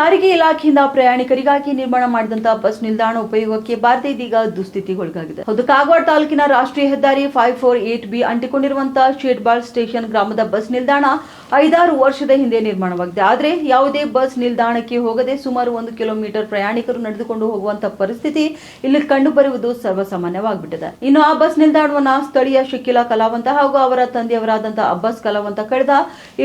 ಸಾರಿಗೆ ಇಲಾಖೆಯಿಂದ ಪ್ರಯಾಣಿಕರಿಗಾಗಿ ನಿರ್ಮಾಣ ಮಾಡಿದಂತಹ ಬಸ್ ನಿಲ್ದಾಣ ಉಪಯೋಗಕ್ಕೆ ಬಾರದೆ ಇದೀಗ ದುಸ್ಥಿತಿಗೊಳಗಾಗಿದೆ ಹೌದು ಕಾಗವಾಡ ತಾಲೂಕಿನ ರಾಷ್ಟ್ರೀಯ ಹೆದ್ದಾರಿ ಫೈವ್ ಫೋರ್ ಏಟ್ ಬಿ ಅಂಟಿಕೊಂಡಿರುವಂತಹ ಶೇಡ್ಬಾಳ್ ಸ್ಟೇಷನ್ ಗ್ರಾಮದ ಬಸ್ ನಿಲ್ದಾಣ ಐದಾರು ವರ್ಷದ ಹಿಂದೆ ನಿರ್ಮಾಣವಾಗಿದೆ. ಆದರೆ ಯಾವುದೇ ಬಸ್ ನಿಲ್ದಾಣಕ್ಕೆ ಹೋಗದೆ ಸುಮಾರು ಒಂದು ಕಿಲೋಮೀಟರ್ ಪ್ರಯಾಣಿಕರು ನಡೆದುಕೊಂಡು ಹೋಗುವಂತಹ ಪರಿಸ್ಥಿತಿ ಇಲ್ಲಿ ಕಂಡುಬರುವುದು ಸರ್ವಸಾಮಾನ್ಯವಾಗಿಬಿಟ್ಟಿದೆ. ಇನ್ನು ಆ ಬಸ್ ನಿಲ್ದಾಣವನ್ನ ಸ್ಥಳೀಯ ಶಿಕ್ಕಿಲ ಕಲಾವಂತ ಹಾಗೂ ಅವರ ತಂದೆಯವರಾದಂತಹ ಅಬ್ಬಾಸ್ ಕಲಾವಂತ ಕಳೆದ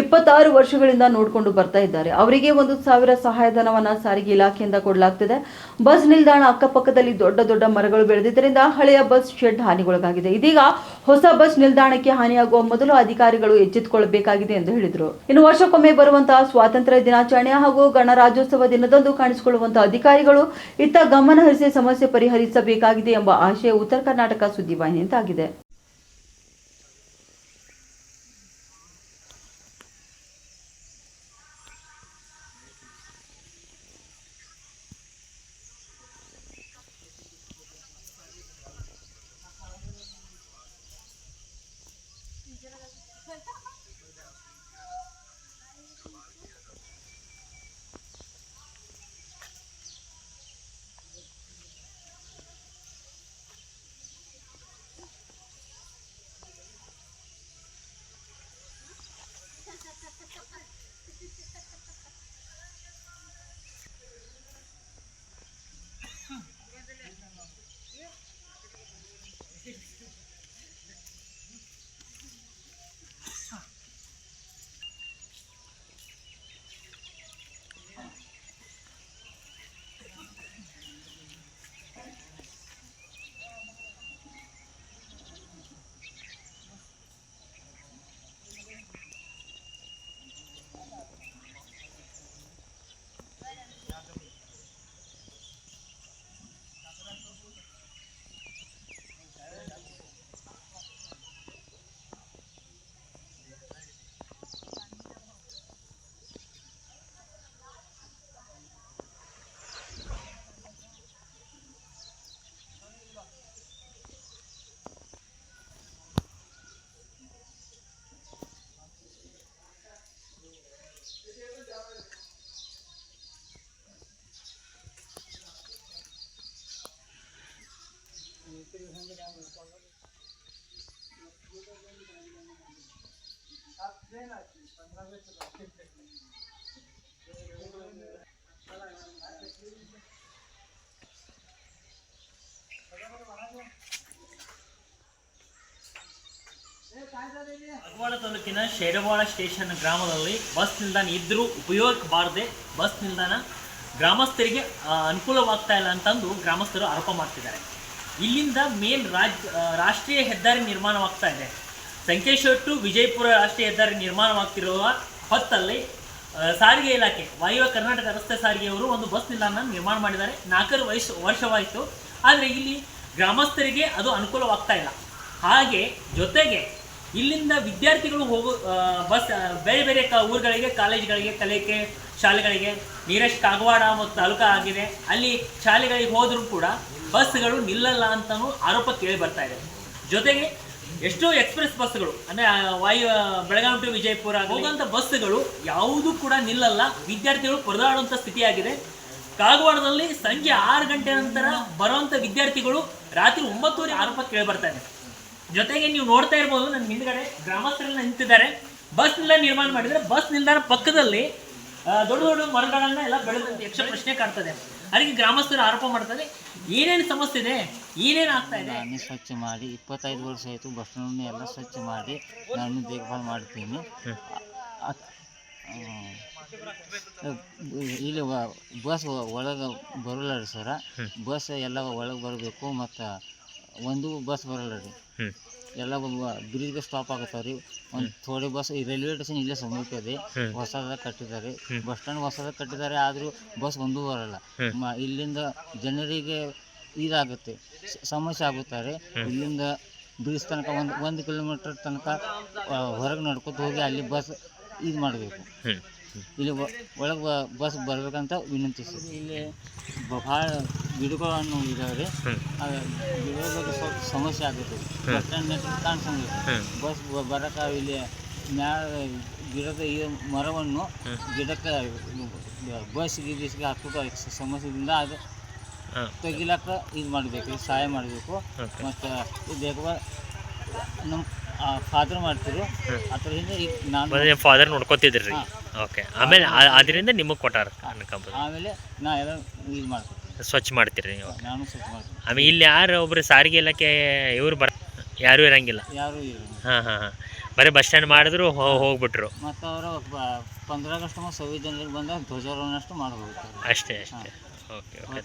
ಇಪ್ಪತ್ತಾರು ವರ್ಷಗಳಿಂದ ನೋಡಿಕೊಂಡು ಬರ್ತಾ ಇದ್ದಾರೆ. ಅವರಿಗೆ ಒಂದು ಸಾವಿರ ಸಹಾಯಧನವನ್ನ ಸಾರಿಗೆ ಇಲಾಖೆಯಿಂದ ಕೊಡಲಾಗ್ತಿದೆ. ಬಸ್ ನಿಲ್ದಾಣ ಅಕ್ಕಪಕ್ಕದಲ್ಲಿ ದೊಡ್ಡ ದೊಡ್ಡ ಮರಗಳು ಬೆಳೆದಿದ್ದರಿಂದ ಹಳೆಯ ಬಸ್ ಶೆಡ್ ಹಾನಿಗೊಳಗಾಗಿದೆ. ಇದೀಗ ಹೊಸ ಬಸ್ ನಿಲ್ದಾಣಕ್ಕೆ ಹಾನಿಯಾಗುವ ಮೊದಲು ಅಧಿಕಾರಿಗಳು ಎಚ್ಚೆತ್ತುಕೊಳ್ಳಬೇಕಾಗಿದೆ ಎಂದು ಹೇಳಿದರು. ಇನ್ನು ವರ್ಷಕ್ಕೊಮ್ಮೆ ಬರುವಂತಹ ಸ್ವಾತಂತ್ರ್ಯ ದಿನಾಚರಣೆ ಹಾಗೂ ಗಣರಾಜ್ಯೋತ್ಸವ ದಿನದಂದು ಕಾಣಿಸಿಕೊಳ್ಳುವಂತಹ ಅಧಿಕಾರಿಗಳು ಇತ್ತ ಗಮನ ಹರಿಸಿ ಸಮಸ್ಯೆ ಪರಿಹರಿಸಬೇಕಾಗಿದೆ ಎಂಬ ಆಶಯ ಉತ್ತರ ಕರ್ನಾಟಕ ಸುದ್ದಿವಾಹಿನಿಯಂತಾಗಿದೆ. ಕಾಗವಾಡ ತಾಲೂಕಿನ ಶೇರವಾಳ ಸ್ಟೇಷನ್ ಗ್ರಾಮದಲ್ಲಿ ಬಸ್ ನಿಲ್ದಾಣ ಇದ್ರೂ ಉಪಯೋಗಕ್ಕೆ ಬಾರದೆ ಬಸ್ ನಿಲ್ದಾಣ ಗ್ರಾಮಸ್ಥರಿಗೆ ಅನುಕೂಲವಾಗ್ತಾ ಇಲ್ಲ ಅಂತಂದು ಗ್ರಾಮಸ್ಥರು ಆರೋಪ ಮಾಡ್ತಿದ್ದಾರೆ. ಇಲ್ಲಿಂದ ಮೇನ್ ರಾಜ್ ರಾಷ್ಟ್ರೀಯ ಹೆದ್ದಾರಿ ನಿರ್ಮಾಣವಾಗ್ತಾ ಇದೆ. ಸಂಕೇಶ್ವರ ಟು ವಿಜಯಪುರ ರಾಷ್ಟ್ರೀಯ ಹೆದ್ದಾರಿ ನಿರ್ಮಾಣವಾಗ್ತಿರುವ ಹೊತ್ತಲ್ಲಿ ಸಾರಿಗೆ ಇಲಾಖೆ, ವಾಯುವ್ಯ ಕರ್ನಾಟಕ ರಸ್ತೆ ಸಾರಿಗೆಯವರು ಒಂದು ಬಸ್ ನಿಲ್ದಾಣ ನಿರ್ಮಾಣ ಮಾಡಿದ್ದಾರೆ. ನಾಲ್ಕರು ವಯಸ್ಸು, ವರ್ಷವಾಯಿತು. ಆದರೆ ಇಲ್ಲಿ ಗ್ರಾಮಸ್ಥರಿಗೆ ಅದು ಅನುಕೂಲವಾಗ್ತಾ ಇಲ್ಲ. ಹಾಗೆ ಜೊತೆಗೆ ಇಲ್ಲಿಂದ ವಿದ್ಯಾರ್ಥಿಗಳು ಹೋಗೋ ಬಸ್ ಬೇರೆ ಬೇರೆ ಕ, ಊರುಗಳಿಗೆ, ಕಾಲೇಜ್ಗಳಿಗೆ, ಕಲಿಕೆ ಶಾಲೆಗಳಿಗೆ ನೀರೆಸ್ಟ್ ಕಾಗವಾಡ ಮತ್ತು ತಾಲೂಕಾ ಆಗಿದೆ. ಅಲ್ಲಿ ಶಾಲೆಗಳಿಗೆ ಹೋದರೂ ಕೂಡ ಬಸ್ಗಳು ನಿಲ್ಲಲ್ಲ ಅಂತಲೂ ಆರೋಪ ಕೇಳಿ ಬರ್ತಾ ಇದೆ. ಜೊತೆಗೆ ಎಷ್ಟೋ ಎಕ್ಸ್ಪ್ರೆಸ್ ಬಸ್ಗಳು ಅಂದರೆ ವಾಯು ಬೆಳಗಾವಿ ಟು ವಿಜಯಪುರ ಹೋಗುವಂಥ ಬಸ್ಗಳು ಯಾವುದೂ ಕೂಡ ನಿಲ್ಲಲ್ಲ. ವಿದ್ಯಾರ್ಥಿಗಳು ಪರದಾಡುವಂಥ ಸ್ಥಿತಿಯಾಗಿದೆ. ಕಾಗವಾಡದಲ್ಲಿ ಸಂಜೆ ಆರು ಗಂಟೆ ನಂತರ ಬರುವಂಥ ವಿದ್ಯಾರ್ಥಿಗಳು ರಾತ್ರಿ ಒಂಬತ್ತುವರೆ ಆರೋಪ ಕೇಳಿ ಬರ್ತಾ ಇದೆ. ಜೊತೆಗೆ ನೀವು ನೋಡ್ತಾ ಇರ್ಬೋದು ನನ್ನ ಹಿಂದ್ಗಡೆ ಗ್ರಾಮಸ್ಥರೆಲ್ಲ ನಿಂತಿದ್ದಾರೆ. ಬಸ್ ನಿಲ್ದಾಣ ನಿರ್ಮಾಣ ಮಾಡಿದ್ರೆ ಬಸ್ ನಿಲ್ದಾಣ ಪಕ್ಕದಲ್ಲಿ ದೊಡ್ಡ ದೊಡ್ಡ ಮರಗಳನ್ನ ಎಲ್ಲ ಬೆಳೆದಂತ ಯಕ್ಷ ಪ್ರಶ್ನೆ ಕಾಡ್ತದೆ ಅದಕ್ಕೆ ಗ್ರಾಮಸ್ಥರು ಆರೋಪ ಮಾಡ್ತಾರೆ ಏನೇನು ಸಮಸ್ಯೆ ಇದೆ ಏನೇನು ಆಗ್ತಾ ಇದೆ? ನಾನು ಸ್ವಚ್ಛ ಮಾಡಿ ಇಪ್ಪತ್ತೈದು ವರ್ಷ ಆಯಿತು ಬಸ್ ಎಲ್ಲ ಸ್ವಚ್ಛ ಮಾಡಿ ನಾನು ದೇಖಭಾಲ್ ಮಾಡ್ತೀನಿ. ಇಲ್ಲಿ ವ- ಬಸ್ ಒಳಗೆ ಬರಲ್ಲ ಸರ್. ಸರ ಬಸ್ ಎಲ್ಲ ಒಳಗೆ ಬರಬೇಕು ಮತ್ತು ಒಂದು ಬಸ್ ಬರಲ್ಲ ರೀ. ಎಲ್ಲ ಬ್ರಿಜ್ಗೆ ಸ್ಟಾಪ್ ಆಗತ್ತಾವ ರೀ. ಒಂದು ಥೋಡೆ ಬಸ್ ಈ ರೈಲ್ವೆ ಸ್ಟೇಷನ್ ಇಲ್ಲೇ ಸಮೀಪ ಇದೆ ಹೊಸದಾಗಿ ಕಟ್ಟಿದ್ದಾರೆ. ಬಸ್ ಸ್ಟ್ಯಾಂಡ್ ಹೊಸದಾಗಿ ಕಟ್ಟಿದ್ದಾರೆ ಆದರೂ ಬಸ್ ಒಂದೂ ಬರಲ್ಲ. ಮ- ಇಲ್ಲಿಂದ ಜನರಿಗೆ ಇದಾಗುತ್ತೆ. ಸಮಸ್ಯೆ ಆಗುತ್ತಾರೆ ಇಲ್ಲಿಂದ ಬ್ರಿಜ್ ತನಕ ಒಂದು ಒಂದು ಕಿಲೋಮೀಟರ್ ತನಕ ಹೊರಗೆ ನಡ್ಕೊತ ಹೋಗಿ ಅಲ್ಲಿ ಬಸ್ ಇದು ಮಾಡಬೇಕು. ಇಲ್ಲಿ ಒಳಗೆ ಬಸ್ ಬರಬೇಕಂತ ವಿನಂತಿಸಿ ಇಲ್ಲಿ ಭಾಳ ಗಿಡಗಳನ್ನು ಇದಾವೆ. ರೀ ಗಿಡದ ಸ್ವಲ್ಪ ಸಮಸ್ಯೆ ಆಗುತ್ತೆ. Bus stand ಕಾಣಿಸಂಗಿಲ್ಲ. ಬಸ್ ಬರಕ ಇಲ್ಲಿ ಮ್ಯಾಲ ಗಿಡದ ಈ ಮರವನ್ನು ಗಿಡಕ್ಕೆ ಬಸ್ ಗಿಡಿಸಿಗೆ ಸಮಸ್ಯೆಯಿಂದ ಸಮಸ್ಯೆದಿಂದ ಅದು ತೆಗಿಲಾಕ ಇದು ಮಾಡಬೇಕು ಸಹಾಯ ಮಾಡಬೇಕು. ಮತ್ತು ಇದು ನಮ್ಮ ಫಾದರ್ ಮಾಡ್ತಿದ್ರು ಅದ್ರ ಹಿಂದೆ ಈಗ ನಾನು ಫಾದರ್ ನೋಡ್ಕೊತಿದ್ರಿ. ಓಕೆ ಆಮೇಲೆ ಆ- ಅದರಿಂದ ನಿಮಗೆ ಕೊಟ್ಟಾರ ಅನ್ಕೊಂಬೋದು. ಆಮೇಲೆ ನಾ ಎಲ್ಲ ಇದು ಮಾಡ್ತೀನಿ. ಸ್ವಚ್ಛ ಮಾಡ್ತೀರಿ ನೀವು. ನಾನು ಸ್ವಲ್ಪ ಮಾಡ್ತೀನಿ. ಆಮೇಲೆ ಇಲ್ಲಿ ಯಾರು ಒಬ್ರು ಸಾರಿಗೆ ಇಲಾಖೆ ಇವ್ರು ಬರ್ ಯಾರು ಇರಂಗಿಲ್ಲ. ಯಾರು ಇಲ್ಲ ಹಾಂ ಹಾಂ ಹಾಂ. ಬರೀ ಬಸ್ ಸ್ಟ್ಯಾಂಡ್ ಮಾಡಿದ್ರು ಹೋ- ಹೋಗ್ಬಿಟ್ರು. ಮತ್ತು ಅವರು ಪಂದ್ರ ಆಗಸ್ಟ್ ಜನರಿಗೆ ಬಂದಾಗ ಧ್ವಜಾರೋಹಣಷ್ಟು ಮಾಡಬಹುದು ಅಷ್ಟೇ ಅಷ್ಟೇ. Okay okay